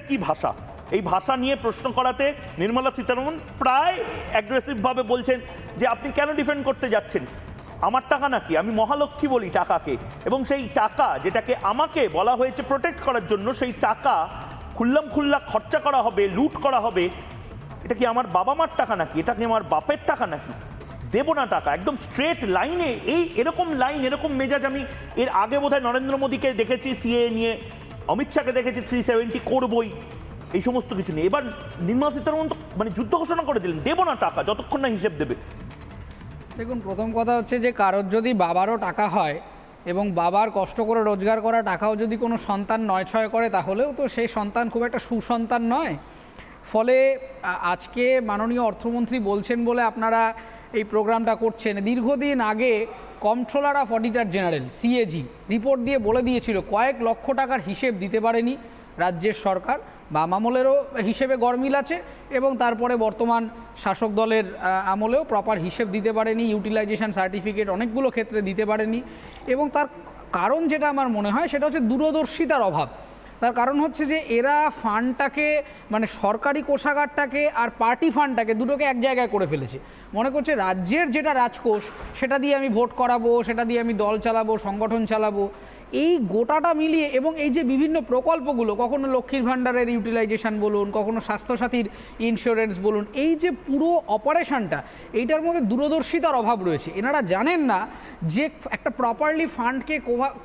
কি ভাষা? এই ভাষা নিয়ে প্রশ্ন করাতে নির্মলা সীতারমন প্রায় অ্যাগ্রেসিভভাবে বলছেন যে, আপনি কেন ডিফেন্ড করতে যাচ্ছেন? আমার টাকা নাকি? আমি মহালক্ষ্মী বলি টাকাকে। এবং সেই টাকা যেটাকে আমাকে বলা হয়েছে প্রোটেক্ট করার জন্য, সেই টাকা খুল্লাম খুল্লা খরচা করা হবে, লুট করা হবে। এটা কি আমার বাবা মার টাকা নাকি? এটা কি আমার বাপের টাকা নাকি? দেবো না টাকা। একদম স্ট্রেট লাইনে এই এরকম লাইন এরকম মেজাজ আমি এর আগে বোধহয় নরেন্দ্র মোদীকে দেখেছি সিএ নিয়ে। অমিত শাহকে দেখেছি থ্রি সেভেন্টি করবই। এই সমস্ত কিছু নিয়ে। এবার নির্মলা সীতারমন তো মানে যুদ্ধ ঘোষণা করে দিলেন, দেবো না টাকা, যতক্ষণ না হিসেব দেবে। দেখুন, প্রথম কথা হচ্ছে যে, কারোর যদি বাবারও টাকা হয় এবং বাবার কষ্ট করে রোজগার করা টাকাও যদি কোনো সন্তান নয় ছয় করে, তাহলেও তো সেই সন্তান খুব একটা সুসন্তান নয়। ফলে আজকে মাননীয় অর্থমন্ত্রী বলছেন বলে আপনারা এই প্রোগ্রামটা করছেন। দীর্ঘদিন আগে controller of auditor general CAG report দিয়ে বলে দিয়েছিল, কয়েক লক্ষ টাকার হিসেব দিতে পারেনি রাজ্যের সরকার। বাম আমলেরও হিসেবে গরমিল আছে এবং তারপরে বর্তমান শাসক দলের আমলেও প্রপার হিসেব দিতে পারেনি ইউটিলাইজেশন সার্টিফিকেট অনেকগুলো ক্ষেত্রে দিতে পারেনি। এবং তার কারণ যেটা আমার মনে হয়, সেটা হচ্ছে দূরদর্শিতার অভাব। তার কারণ হচ্ছে যে এরা ফান্ডটাকে মানে সরকারি কোষাগারটাকে আর পার্টি ফান্ডটাকে দুটোকে এক জায়গায় করে ফেলেছে। মনে করছে রাজ্যের যেটা রাজকোষ, সেটা দিয়ে আমি ভোট করাবো, সেটা দিয়ে আমি দল চালাবো, সংগঠন চালাবো। এই গোটাটা মিলিয়ে এবং এই যে বিভিন্ন প্রকল্পগুলো কখনো লক্ষ্মীর ভাণ্ডারের ইউটিলাইজেশন বলুন কখনো স্বাস্থ্যসাথীর ইন্স্যুরেন্স বলুন এই যে পুরো অপারেশনটা এইটার মধ্যে দূরদর্শিতার অভাব রয়েছে। এনারা জানেন না যে একটা প্রপারলি ফান্ডকে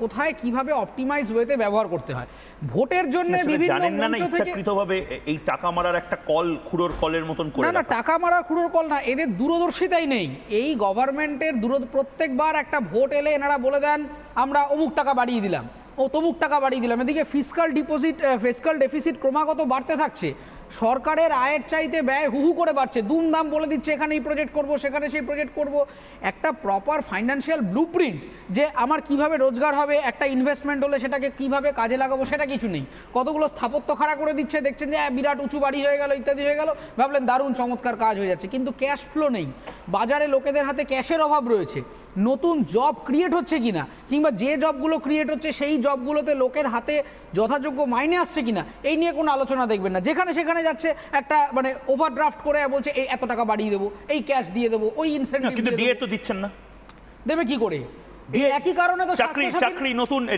কোথায় কীভাবে অপটিমাইজ ওয়েতে ব্যবহার করতে হয়। ভোটের জন্য বিভিন্ন জানেন না ইচ্ছাকৃতভাবে এই টাকা মারার একটা কল খুঁড়োর কলের মতন করে না না টাকা মারা খুঁড়োর কল না এদের দূরদর্শিতাই নেই। এই গভর্নমেন্টের দূর প্রত্যেকবার একটা ভোট এলে এনারা বলে দেন আমরা অমুক টাকা বাড়িয়ে দিলাম। ও তমুক টাকা বাড়িয়ে দিলাম। এদিকে ফিসকাল ডিপোজিট ফিসকাল ডেফিসিট ক্রমাগত বাড়তে থাকছে। সরকারের আয়ের চাইতে ব্যয় হুহু করে বাড়ছে। দুমদাম বলে দিচ্ছে এখানে এই প্রজেক্ট করব সেখানে সেই প্রজেক্ট করব। একটা প্রপার ফাইন্যান্সিয়াল ব্লুপ্রিন্ট যে আমার কীভাবে রোজগার হবে একটা ইনভেস্টমেন্ট হলে সেটাকে কীভাবে কাজে লাগাবো সেটা কিছু নেই। কতগুলো স্থাপত্য খাড়া করে দিচ্ছে দেখছেন যে আহ, বিরাট উঁচু বাড়ি হয়ে গেল ইত্যাদি হয়ে গেল। ভাবলেন দারুণ চমৎকার কাজ হয়ে যাচ্ছে। কিন্তু ক্যাশ ফ্লো নেই। বাজারে লোকেদের হাতে ক্যাশের অভাব রয়েছে। নতুন জব ক্রিয়েট হচ্ছে কিনা? কিংবা যে জবগুলো ক্রিয়েট হচ্ছে সেই জবগুলোতে লোকের হাতে যথাযোগ্য মাইনে আসছে কিনা? এই নিয়ে কোনো আলোচনা দেখবেন না। যেখানে সেখানে যাচ্ছে একটা মানে ওভারড্রাফট করে বলছে এই এত টাকা বাড়িয়ে দেবো এই ক্যাশ দিয়ে দেবো ওই ইনসেন্টিভ কিন্তু দিয়ে তো দিচ্ছেন না। দেবে কি করে? একই কারণে তো চাকরি- চাকরি নতুন,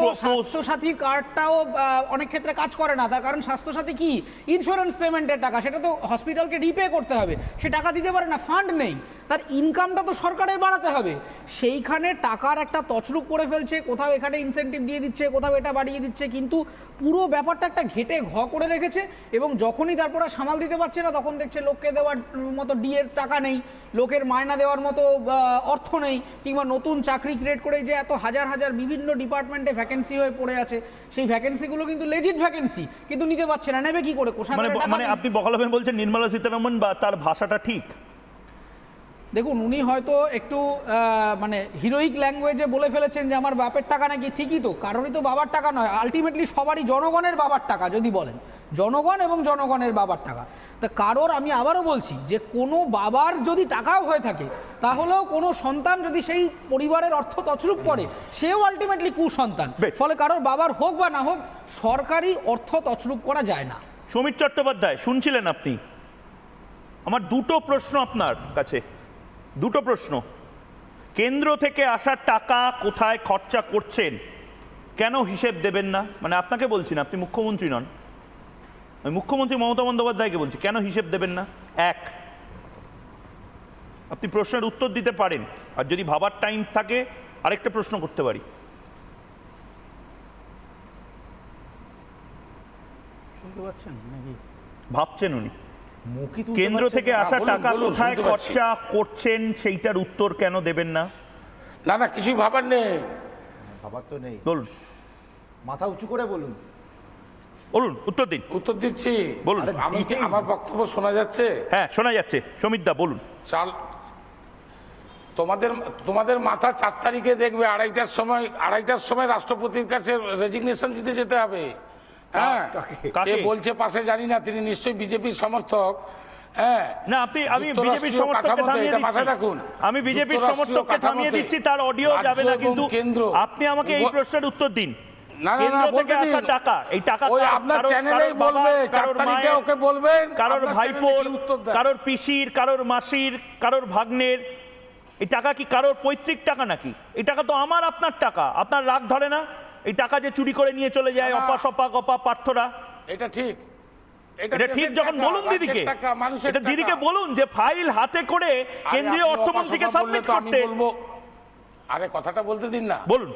post- স্বাস্থ্যসাথী কার্ডটাও অনেক ক্ষেত্রে কাজ করে না। তার কারণ স্বাস্থ্যসাথী কি? ইন্স্যুরেন্স পেমেন্টের টাকা সেটা তো হসপিটালকে রিপে করতে হবে। সে টাকা দিতে পারে না ফান্ড নেই। তার ইনকামটা তো সরকারের বাড়াতে হবে। সেইখানে টাকার একটা তছরূপ করে ফেলছে কোথাও এখানে ইনসেন্টিভ দিয়ে দিচ্ছে কোথাও এটা বাড়িয়ে দিচ্ছে কিন্তু পুরো ব্যাপারটা একটা ঘেটে ঘ করে রেখেছে এবং যখনই তারপর আর সামাল দিতে পারছে না তখন দেখছে লোককে দেওয়ার মতো ডিএর টাকা নেই লোকের মায়না দেওয়ার মতো অর্থ নেই কিংবা নতুন চাকরি ক্রিয়েট করে যে এত হাজার হাজার বিভিন্ন ডিপার্টমেন্টে ভ্যাকেন্সি হয়ে পড়ে আছে সেই ভ্যাকেন্সিগুলো কিন্তু লেজিট ভ্যাকেন্সি কিন্তু নিতে পারছে না নেবে কি করে? মানে মানে আপনি বকলমে বলছেন নির্মলা সীতারামন বা তার ভাষাটা ঠিক? দেখুন উনি হয়তো একটু মানে হিরোইক ল্যাঙ্গুয়েজে বলে ফেলেছেন যে আমার বাপের টাকা নাকি ঠিকই তো কারোরই তো বাবার টাকা নয় আলটিমেটলি সবারই জনগণের বাবার টাকা যদি বলেন জনগণ এবং জনগণের বাবার টাকা। তা কারোর আমি আবারও বলছি যে কোনো বাবার যদি টাকাও হয়ে থাকে তাহলেও কোনো সন্তান যদি সেই পরিবারের অর্থ তছরূপ করে সেও আলটিমেটলি কুসন্তান। ফলে কারোর বাবার হোক বা না হোক সরকারি অর্থ তছরূপ করা যায় না। সমীর চট্টোপাধ্যায় শুনছিলেন আপনি? আমার দুটো প্রশ্ন আপনার কাছে। দুটো প্রশ্ন। কেন্দ্র থেকে আসা টাকা কোথায় খরচা করছেন? কেন হিসেব দেবেন না? মানে আপনাকে বলছি না আপনি মুখ্যমন্ত্রী নন। আমি মুখ্যমন্ত্রী মমতা বন্দ্যোপাধ্যায়কে বলছি কেন হিসেব দেবেন না? এক আপনি প্রশ্নের উত্তর দিতে পারেন আর যদি ভাবার টাইম থাকে আরেকটা প্রশ্ন করতে পারি। শুনতে পাচ্ছেন নাকি? ভাবছেন উনি। কেন্দ্র থেকে আসা টাকা কোথায় খরচা করছেন সেইটার উত্তর কেন দেবেন না? না না কিছুই ভাবার নেই। ভাবার তো নেই। বলুন। মাথা উঁচু করে বলুন। বলুন উত্তর দিন। উত্তর দিচ্ছি। বলুন। আমি কি আমার বক্তব্য শোনা যাচ্ছে? হ্যাঁ শোনা যাচ্ছে। সমিতদা বলুন। চাল তোমাদের তোমাদের মাথা চার তারিখে দেখবে আড়াইটার সময় আড়াইটার সময় রাষ্ট্রপতির কাছে রেজিগনেশন দিতে যেতে হবে। হ্যাঁ? কে বলছে পাশে জানি না তিনি নিশ্চয়ই বিজেপির সমর্থক। হ্যাঁ না আপনি আমি বিজেপির সমর্থককে থামিয়ে দিচ্ছি। রাখুন। আমি বিজেপির সমর্থককে থামিয়ে দিচ্ছি তার অডিও যাবে না কিন্তু আপনি আমাকে এই প্রশ্নের উত্তর দিন। না, না, কেন্দ্র বলতে থেকে আসা দিন। টাকা এই টাকা আপনার কারোর- ভাইপোর? কারোর পিসির কারোর মাসির কারোর ভাগ্নের এই টাকা কি কারোর পৈতৃক টাকা নাকি? এই টাকা তো আমার আপনার টাকা। আপনার রাগ ধরে না? এই টাকা যে চুরি করে নিয়ে চলে যায়। অপা সপা গপা পার্থরা। এটা ঠিক। এটা ঠিক যখন বলুন দিদিকে এটা দিদিকে বলুন যে ফাইল হাতে করে কেন্দ্রীয় অর্থমন্ত্রীকে সাবমিট করতে। আরে কথাটা বলতে দিন না। বলুন।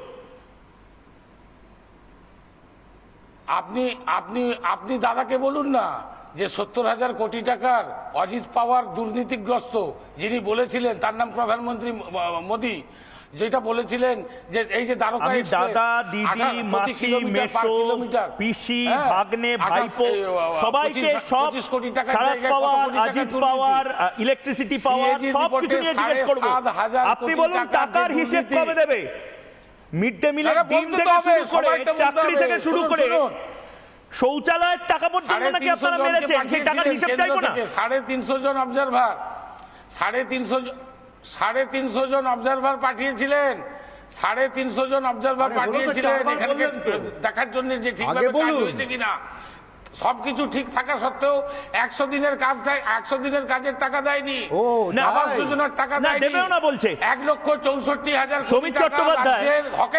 আপনি আপনি আপনি দাদাকে বলুন না যে সত্তর হাজার কোটি টাকার অজিত পাওয়ার দুর্নীতিগ্রস্ত যিনি বলেছিলেন তার নাম প্রধানমন্ত্রী মোদী যেটা বলেছিলেন যে এই যে দ্বারকা দাদা দিদি মাসি মেশো পিসি হ্যাঁ, ভাগ্নে ভাইপো সবাইকে সব কোটি পাওয়ার টাকা অজিত দুর্নীতি? পাওয়ার ইলেকট্রিসিটি পাওয়ার সব কিছু নিয়ে জিজ্ঞেস করব। আপনি বলুন টাকার হিসেব কবে দেবে? মিড ডে মিলের ডিম থেকে শুরু করে চাকরি থেকে শুরু করে শৌচালয়ের টাকা পর্যন্ত নাকি আপনারা মেরেছেন? সেই টাকার হিসেব চাইব না। থেকে। সাড়ে তিনশো জন অবজারভার সাড়ে তিনশো জন- সাড়ে তিনশো জন অবজারভার পাঠিয়েছিলেন সাড়ে তিনশো জন অবজারভার পাঠিয়েছিলেন। দেখার জন্য যে ঠিক ঠিকভাবে কাজ বলুন। হয়েছে কিনা সবকিছু ঠিক থাকা সত্ত্বেও একশো দিনের কাজ দেয় একশো দিনের কাজের টাকা দেয়নি ও, আবাস যোজনার টাকা না, দেবেও না বলছে। এক লক্ষ চৌষট্টি হাজার সমীর চট্টোপাধ্যায়,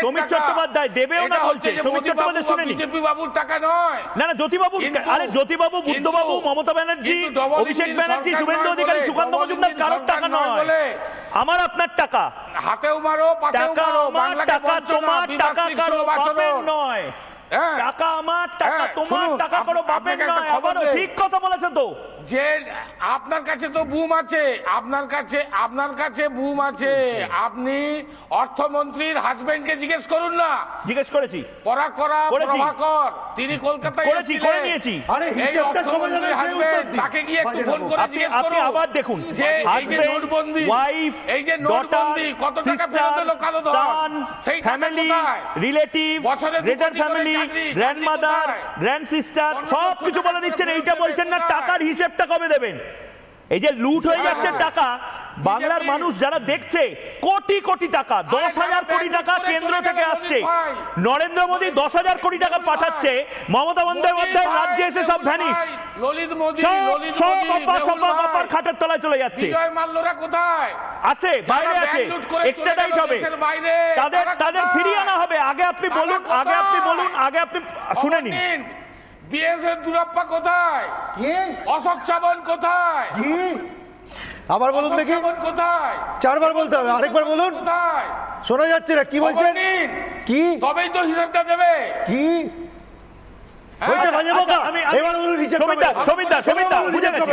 সমীর চট্টোপাধ্যায় দেবেও না বলছে। সমীর চট্টোপাধ্যায় শুনেনি। বিজেপি বাবুর টাকা নয় না না জ্যোতিবাবু আরে জ্যোতিবাবু বুদ্ধবাবু মমতা ব্যানার্জি অভিষেক ব্যানার্জি শুভেন্দু অধিকারী সুকান্ত মজুমদার কারোর টাকা নয় আমার আপনার টাকা হাতেও মারো পাতেও টাকা মারো আমার টাকা তোমার টাকা কারও বাপের নয়। টাকা আমার টাকা হ্যাঁ, তোমার টাকা করো বাপের নয় আবারও ঠিক কথা বলেছে তো। যে আপনার কাছে তো বুম আছে আপনার কাছে আপনার কাছে বুম আছে। আপনি অর্থমন্ত্রীর হাজবেন্ডকে জিজ্ঞেস করুন না। জিজ্ঞেস করেছি। পরাকরা করেছি। প্রভাকর তিনি কলকাতায় করেছি, করে নিয়েছি। আরে হিসেবটা কবে উত্তর দিন। তাকে গিয়ে একটু ফোন করে আপনি জিজ্ঞেস আপনি করুন। আবার দেখুন। যে এই যে নোটবন্দি ওয়াইফ এই যে নোটবন্দি কত টাকা ফেরত এলো কালো ধন? সেই family relative greater family grandmother grand sister সব কিছু বলে দিচ্ছেন এইটা বলছেন না টাকার হিসেবটা কবে দেবেন? এই যে লুট হয়ে যাচ্ছে হ্যাঁ। টাকা বাংলার মানুষ যারা দেখছে কোটি কোটি টাকা দশ হাজার কোটি টাকা কেন্দ্র থেকে আসছে। নরেন্দ্র মোদী দশ হাজার কোটি টাকা পাঠাচ্ছে মমতা বন্দ্যোপাধ্যায় রাজ্যে এসে সব কপার খাটের তলায় চলে যাচ্ছে। আছে বাইরে আছে এক্সট্রাডাইট হবে। তাদের তাদের ফিরিয়ে আনা হবে। আগে আপনি বলুন আগে আপনি বলুন আগে আপনি শুনে নিন। বিএসএফ দুরাপ্পা কোথায়? কি? অশোক চাবন কোথায়? কি? আবার বলুন দেখি। চাবন কোথায়? চারবার বলতে হবে আরেকবার বলুন। কোথায়? শোনা যাচ্ছে না কি বলছেন? কি? তবেই তো হিসাবটা দেবে। কি? হয়েছে হ্যাঁ? বাজে বোকা? আচ্ছা, এবার বলুন হিসাব সমিতা? সমিতা সমিতা বুঝে গেছি?